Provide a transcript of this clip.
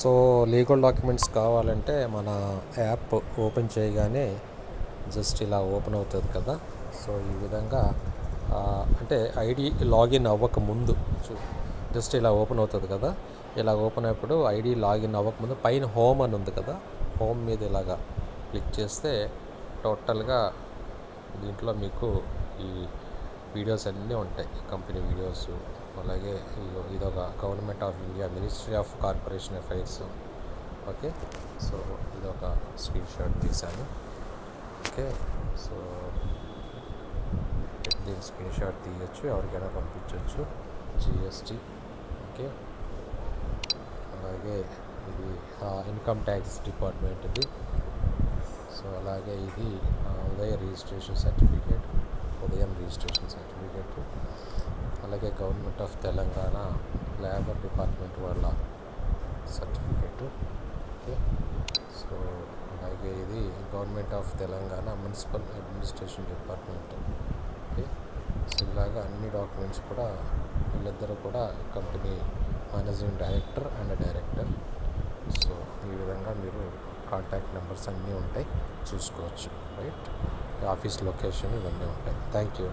So legal documents కావాలంటే మన app open చేయగానే జస్ట్ ఇలా ఓపెన్ అవుతుంది కదా. సో ఈ విధంగా అంటే ఐడి లాగిన్ అవ్వక ముందు జస్ట్ ఇలా ఓపెన్ అవుతుంది కదా. ఇలా ఓపెన్ అయినప్పుడు ఐడి లాగిన్ అవ్వకముందు పైన హోమ్ అని ఉంది కదా. హోమ్ మీద ఇలాగా క్లిక్ చేస్తే టోటల్గా దీంట్లో మీకు ఈ వీడియోస్ అన్నీ ఉంటాయి. కంపెనీ వీడియోస్ అలాగే ఇదొక government of India ministry of corporation affairs. Okay? So ఇదొక స్క్రీన్ షాట్ తీశాను. ఓకే? సో దీని స్క్రీన్ షాట్ తీయచ్చు ఎవరికైనా పంపించవచ్చు జిఎస్టీ. ఓకే? అలాగే ఇది ఇన్కమ్ ట్యాక్స్ డిపార్ట్మెంట్ ఇది సో అలాగే ఇది Udyam registration certificate. Udyam registration certificate అలాగే government of Telangana labour department వాళ్ళ సర్టిఫికెట్ ఓకే సో అలాగే ఇది government of Telangana municipal administration department okay so ఇలాగా అన్ని డాక్యుమెంట్స్ కూడా వీళ్ళిద్దరూ కూడా company managing director and director so ఈ విధంగా మీరు కాంటాక్ట్ నెంబర్స్ అన్నీ ఉంటాయి. చూసుకోవచ్చు. రైట్ ఆఫీస్ లొకేషన్ ఇవన్నీ ఉంటాయి థ్యాంక్ యూ